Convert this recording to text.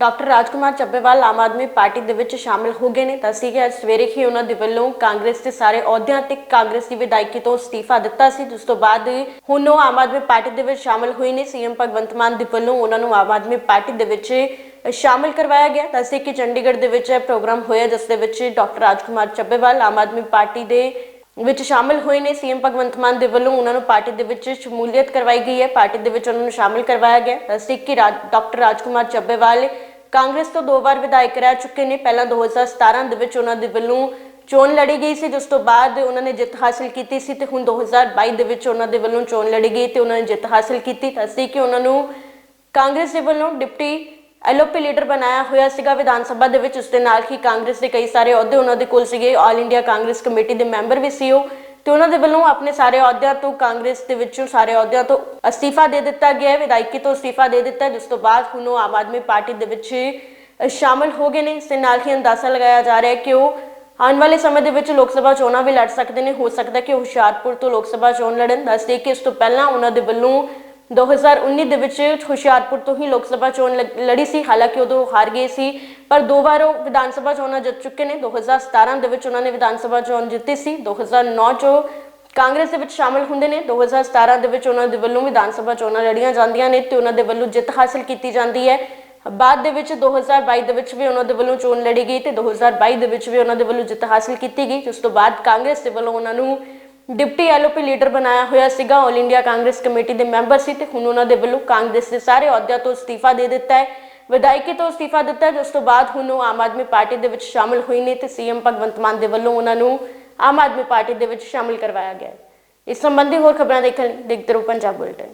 Doctor Rajkumar Chabbewal Aam Aadmi party ਦੇ ਵਿੱਚ ਸ਼ਾਮਲ ਹੋ ਗਏ ਨੇ। ਤਾਂ ਸੀ ਕਿ ਅੱਜ ਸਵੇਰੇ ਹੀ ਉਹਨਾਂ ਦੇ ਵੱਲੋਂ ਕਾਂਗਰਸ ਦੇ ਸਾਰੇ ਅਹੁਦਿਆਂ ਤੇ ਕਾਂਗਰਸ ਦੀ ਵਿਧਾਇਕੀ ਤੋਂ ਅਸਤੀਫਾ ਦਿੱਤਾ ਸੀ। ਜਿਸ ਤੋਂ ਬਾਅਦ ਹੁਣ ਉਹ ਆਮ ਆਦਮੀ ਪਾਰਟੀ ਦੇ ਵਿੱਚ ਸ਼ਾਮਲ ਹੋਏ ਨੇ। ਸੀਐਮ ਭਗਵੰਤ ਮਾਨ ਦੇ ਵੱਲੋਂ ਉਹਨਾਂ ਨੂੰ ਆਮ ਆਦਮੀ ਪਾਰਟੀ ਦੇ ਵਿੱਚ ਸ਼ਾਮਲ ਕਰਵਾਇਆ ਗਿਆ। ਤਾਂ ਕਿ ਚੰਡੀਗੜ੍ਹ ਦੇ ਵਿੱਚ ਇਹ ਪ੍ਰੋਗਰਾਮ ਹੋਇਆ, ਜਿਸ ਦੇ ਵਿੱਚ ਡਾਕਟਰ ਰਾਜਕੁਮਾਰ ਚੱਬੇਵਾਲ ਆਮ ਆਦਮੀ ਪਾਰਟੀ ਦੇ ਵਿੱਚ ਸ਼ਾਮਲ ਹੋਏ ਨੇ। ਸੀਐਮ ਭਗਵੰਤ ਮਾਨ ਦੇ ਵੱਲੋਂ ਉਹਨਾਂ ਨੂੰ ਪਾਰਟੀ ਦੇ ਵਿੱਚ ਸ਼ਮੂਲੀਅਤ ਕਰਵਾਈ ਗਈ ਹੈ। ਪਾਰਟੀ ਦੇ ਵਿੱਚ ਉਹਨਾਂ ਨੂੰ ਸ਼ਾਮਲ ਕਰਵਾਇਆ ਗਿਆ। ਦੱਸਦੇ ਕਿ ਰਾਜ- ਡਾਕਟਰ ਰਾਜਕੁਮਾਰ ਚੱਬੇਵਾਲ ਕਾਂਗਰਸ ਤੋਂ ਦੋ ਵਾਰ ਵਿਧਾਇਕ ਰਹਿ ਚੁੱਕੇ ਨੇ। ਪਹਿਲਾਂ 2017 ਦੇ ਵਿੱਚ ਉਹਨਾਂ ਦੇ ਵੱਲੋਂ ਚੋਣ ਲੜੀ ਗਈ ਸੀ, ਜਿਸ ਤੋਂ ਬਾਅਦ ਉਹਨਾਂ ਨੇ ਜਿੱਤ ਹਾਸਲ ਕੀਤੀ ਸੀ ਤੇ ਹੁਣ 2022 ਦੇ ਵਿੱਚ ਉਹਨਾਂ ਦੇ ਵੱਲੋਂ ਚੋਣ ਲੜੀ ਗਈ ਤੇ ਉਹਨਾਂ ਨੇ ਜਿੱਤ ਹਾਸਲ ਕੀਤੀ। ਦੱਸਦੇ ਕਿ ਉਹਨਾਂ ਨੂੰ ਕਾਂਗਰਸ ਦੇ ਵੱਲੋਂ ਡਿਪਟੀ ਐਲਓਪੀ ਲੀਡਰ ਬਣਾਇਆ ਹੋਇਆ ਸੀਗਾ। ਵਿਧਾਨ ਸਭਾ ਦੇ ਵਿੱਚ ਉਸ ਦੇ ਨਾਲ ਹੀ ਕਾਂਗਰਸ ਦੇ ਕਈ ਸਾਰੇ ਅਹੁਦੇ ਉਹਨਾਂ ਦੇ ਕੋਲ ਸੀਗੇ। ਆਲ ਇੰਡੀਆ ਕਾਂਗਰਸ ਕਮੇਟੀ ਦੇ ਮੈਂਬਰ ਵੀ ਸੀ ਉਹ। ਤੇ ਉਹਨਾਂ ਦੇ ਵੱਲੋਂ ਆਪਣੇ ਸਾਰੇ ਅਹੁਦਿਆਂ ਤੋਂ ਕਾਂਗਰਸ ਦੇ ਵਿੱਚੋਂ ਸਾਰੇ ਅਹੁਦਿਆਂ ਤੋਂ ਅਸਤੀਫਾ ਦੇ ਦਿੱਤਾ ਗਿਆ ਹੈ। ਵਿਧਾਇਕੀ ਤੋਂ ਅਸਤੀਫਾ ਦੇ ਦਿੱਤਾ ਜਿਸ ਤੋਂ ਬਾਅਦ ਹੁਣ ਉਹ ਆਮ ਆਦਮੀ ਪਾਰਟੀ ਦੇ ਵਿੱਚ ਅ, ਸ਼ਾਮਲ ਹੋ ਗਏ ਨੇ। ਇਸ ਦੇ ਨਾਲ ਹੀ ਅੰਦਾਜ਼ਾ ਲਗਾਇਆ ਜਾ ਰਿਹਾ ਹੈ ਕਿ ਉਹ ਆਉਣ ਵਾਲੇ ਸਮੇਂ ਦੇ ਵਿੱਚ ਲੋਕ ਸਭਾ ਚੋਣਾਂ ਵੀ ਲੜ ਸਕਦੇ ਨੇ। ਹੋ ਸਕਦਾ ਕਿ ਹੁਸ਼ਿਆਰਪੁਰ ਤੋਂ ਲੋਕ ਸਭਾ ਚੋਣ ਲੜਨ। ਦੱਸਦੇ ਕਿ ਇਸ ਤੋਂ ਪਹਿਲਾਂ ਉਹਨਾਂ ਦੇ ਵੱਲੋਂ 2019 ਦੇ ਵਿੱਚ ਹੁਸ਼ਿਆਰਪੁਰ ਤੋਂ ਹੀ ਲੋਕ ਸਭਾ ਚੋਣ ਲ- ਲੜੀ ਸੀ। ਹਾਲਾਂਕਿ ਉਦੋਂ ਹਾਰ ਗਏ ਸੀ, ਪਰ ਦੋ ਵਾਰ ਉਹ ਵਿਧਾਨ ਸਭਾ ਚੋਣਾਂ ਜਿੱਤ ਚੁੱਕੇ ਨੇ। 2017 ਦੇ ਵਿੱਚ ਉਹਨਾਂ ਨੇ ਵਿਧਾਨ ਸਭਾ ਚੋਣ ਜਿੱਤੀ ਸੀ। 2009 ਚ ਉਹ ਕਾਂਗਰਸ ਦੇ ਵਿੱਚ ਸ਼ਾਮਲ ਹੁੰਦੇ ਨੇ। 2017 ਦੇ ਵਿੱਚ ਉਹਨਾਂ ਦੇ ਵੱਲੋਂ ਵਿਧਾਨ ਸਭਾ ਚੋਣਾਂ ਲੜੀਆਂ ਜਾਂਦੀਆਂ ਨੇ ਤੇ ਉਹਨਾਂ ਦੇ ਵੱਲੋਂ ਜਿੱਤ ਹਾਸਲ ਕੀਤੀ ਜਾਂਦੀ ਹੈ। ਬਾਅਦ ਦੇ ਵਿੱਚ 2022 ਦੇ ਵਿੱਚ ਵੀ ਉਹਨਾਂ ਦੇ ਵੱਲੋਂ ਚੋਣ ਲੜੀ ਗਈ ਤੇ 2022 ਦੇ ਵਿੱਚ ਵੀ ਉਹਨਾਂ ਦੇ ਵੱਲੋਂ ਜਿੱਤ ਹਾਸਲ ਕੀਤੀ ਗਈ। ਉਸ ਤੋਂ ਬਾਅਦ ਕਾਂਗਰਸ ਦੇ ਵੱਲੋਂ ਉਹਨਾਂ ਨੂੰ ਡਿਪਟੀ ਐਲਓਪੀ ਲੀਡਰ ਬਣਾਇਆ ਹੋਇਆ ਸੀਗਾ ਆਲ ਇੰਡੀਆ ਕਾਂਗਰਸ ਕਮੇਟੀ ਦੇ ਮੈਂਬਰ ਸੀ ਤੇ ਹੁਣ ਉਹਨਾਂ ਦੇ ਵੱਲੋਂ ਕਾਂਗਰਸ ਦੇ ਸਾਰੇ ਅਹੁਦਿਆਂ ਤੋਂ ਅਸਤੀਫਾ ਦੇ ਦਿੱਤਾ ਹੈ। ਵਿਧਾਇਕੀ ਤੋਂ ਅਸਤੀਫਾ ਦਿੱਤਾ ਜਿਸ ਤੋਂ ਬਾਅਦ ਹੁਣ ਉਹ ਆਮ ਆਦਮੀ ਪਾਰਟੀ ਦੇ ਵਿੱਚ ਸ਼ਾਮਲ ਹੋਏ ਨੇ ਤੇ ਸੀਐਮ ਭਗਵੰਤ ਮਾਨ ਦੇ ਵੱਲੋਂ ਉਹਨਾਂ ਨੂੰ ਆਮ ਆਦਮੀ ਪਾਰਟੀ ਦੇ ਵਿੱਚ ਸ਼ਾਮਲ ਕਰਵਾਇਆ ਗਿਆ ਇਸ ਸੰਬੰਧੀ ਹੋਰ ਖਬਰਾਂ ਦੇਖਣ ਲਈ ਦੇਖਦੇ ਰਹੋ ਪੰਜਾਬ ਬੁਲੇਟਿਨ।